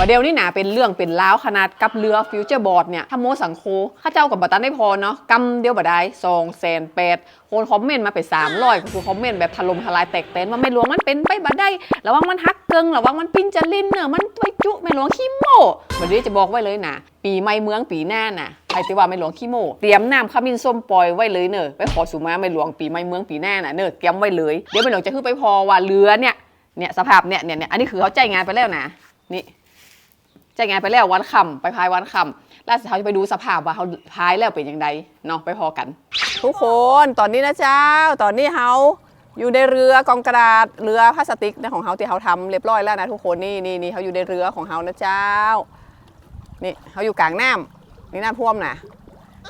ว่าเดี๋ยวนี่หนาเป็นเรื่องเป็นราวขนาดกับเรือฟิวเจอร์บอร์ดเนี่ยถ้าโมสังโคข้าเจ้ากับบัตันได้พอเนาะกำเดียวบ่ได้สองแสนแปดคนคอมเมนต์มาไปสามร้อยคือคอมเมนต์แบบถล่มทลายแตกเต้นว่าไม่หลวงมันเป็นไปบ่ได้ระวังมันฮักเกิงระวังมันปิ้นจะลิ้นเนอะมันตัวจุไม่หลวงขี้โม่บัดนี้จะบอกไว้เลยนะปีใหม่เมืองปีหน้าน่ะใครติว่าไม่หลวงขี้โม่เตรียมน้ำขมิ้นส้มปล่อยไว้เลยเนอะไปขอสุมาไม่หลวงปีใหม่เมืองปีหน้าน่ะเนอะเตรียมไว้เลยเดี๋ยวไม่หลวงจะขึ้นไปพอว่าเรือเนี่ยเนี่ยสภาพเนี่ยเนี่ยเนี่ยอันนี้คือเขาใจงานไปแล้วนะนี่ จ่ายงานไปแล้ววันคำไปพายวันคำแล้วเขาจะไปดูสภาพว่าเขาพายแล้วเป็นยังไงเนาะไปพอกัน ทุกคนตอนนี้นะเจ้า ตอนนี้เขาอยู่ในเรือกองกระดาษเรือพลาสติกนะของเขาที่เขาทำเรียบร้อยแล้วนะทุกคนนี่นี่นี่เขาอยู่ในเรือของเขานะเจ้านี่เขาอยู่กลางน้ำนี่น้ำท่วมนะ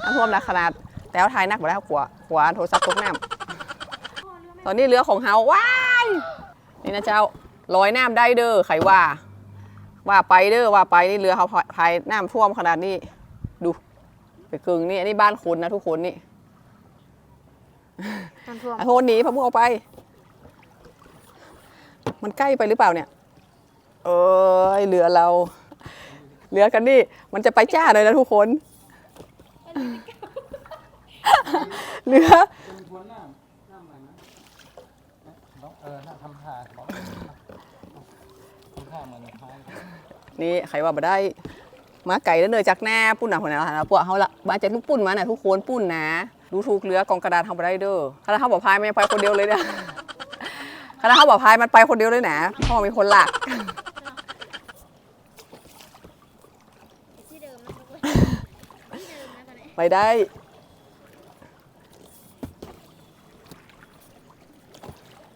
น้ำท่วมนะขนาดแต่เขาทายนักบ่ได้เขากลัวกลัวโทรศัพท์ตกน้ำตอนนี้เรือของเขาว้ายนี่นะเจ้าลอยน้ำได้เด้อใครว่า ว่าไปเด้อว่าไปนี่เรือเขาพายน้ำท่วมขนาดนี้ ดูไปกึ่งนี่อันนี้บ้านคุณนะทุกคนนี่น้ำท่วมอะโทษหนีพะมุงออกไป มันใกล้ไปหรือเปล่าเนี่ย เออเรือเราเรือกันนี่มันจะไปจ้าเลยนะทุกคนเรือเป็นทวนน้ำน้ำอะไรนะต้องเออน้ำทำท่าบอกทำท่าเหมือนพาย นี่ใครว่ามาได้มาไก่แล้วเนยจากหน้าปุ้นนะคนนั้นนะพวกเขาละมาจากลูกปุ้นมาหน่ะทุกคนปุ้นนะดูถูกเรือกองกระดาษทำไปได้เด้อคณะเขาบอกพายไม่ไปคนเดียวเลยเนี่ยคณะเขาบอกพายมันไปคนเดียวเลยนะเพราะมันมีคนหลักไปได้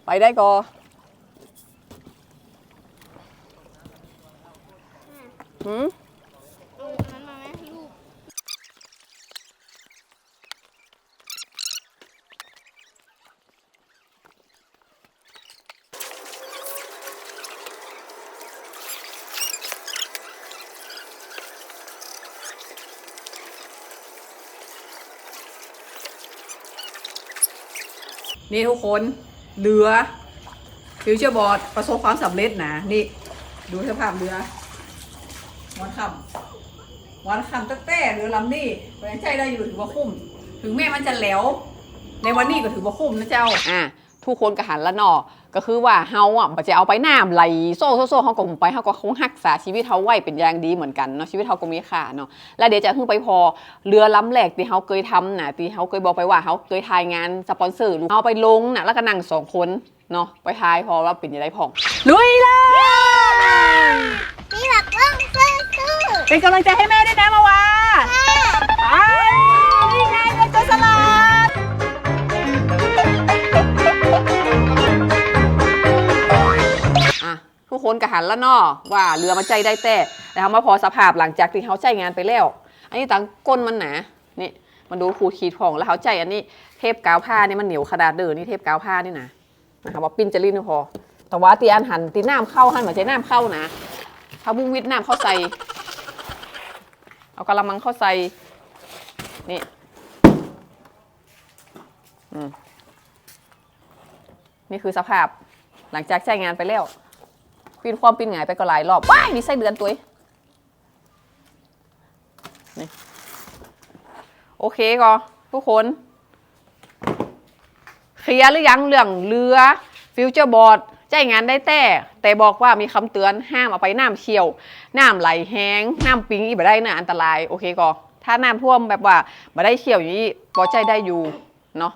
ไปได้ก็ หืมเอาอันนั้นมาไหมลูกนี่ทุกคนเรือฟิวเจอร์บอร์ดประสบความสำเร็จนะ นี่ ดูสภาพเรือ วันคำวันคำตั้งแต่เรือลำนี้ไว้ใจได้อยู่ถือว่าคุ้ม ถึงแม้มันจะแหลวในวันนี้ก็ถือว่าคุ้มนะเจ้าอะทุกคนก็หันละนอก็คือว่าเฮาอะจะเอาไปน้ำไหลโซ่โซ่เฮาก็คงไปเฮาก็คงรักษาชีวิตเฮาไว้เป็นอย่างดีเหมือนกันเนาะชีวิตเฮาก็มีค่าเนาะแล้วเดี๋ยวจะขึ้นไปพอเรือลำแรกที่เฮาเคยทำน่ะที่เฮาเคยบอกไปว่าเฮาเคยถ่ายงานสปอนเซอร์เอาไปลงน่ะแล้วก็นั่งสองคนเนาะไปถ่ายพอว่าเป็นยังไงพองลุยเลย เป็นกำลังใจให้แม่ด้วยนะมาวาไปนี่ไงเป็นตัวสลัดอะทุกคนกระหันแล้วเนาะว่าเรือมันใจได้แต่แต่ทำมาพอสภาพหลังจากที่เขาใจงานไปแล้ว อันนี้ตังก้นมันหนานี่มันดูขูดขีดผ่องแล้วเขาใจอันนี้เทปกาวผ้านี่มันเหนียวขนาดเดินนี่เทปกาวผ้านี่นะนะคะว่าปิ้นจะรีดไม่พอแต่ว่าตีอันหันตีน้ำเข้าหันเหมือนใจน้ำเข้านะถ้าบุ้งวิทน้ำเข้าใส่ เอากระมังเข้าใส่ นี่นี่คือสภาพหลังจากใช้งานไปแล้วปีนความปีนหงายไปก็หลายรอบว้ายมีไส้เดือนตัวนี่โอเคก็ทุกคน เคลียร์หรือยังเรื่องเรือฟิวเจอร์บอร์ด ใจงานได้แต่ แต่บอกว่ามีคำเตือนห้ามเอาไปน้ำเชี่ยวน้ำไหลแห้งน้ำปิงอีบ่ได้นะอันตรายโอเคก็ถ้าน้ำท่วมแบบว่าบ่ได้เชี่ยวอย่างนี้พอใจได้อยู่เนาะ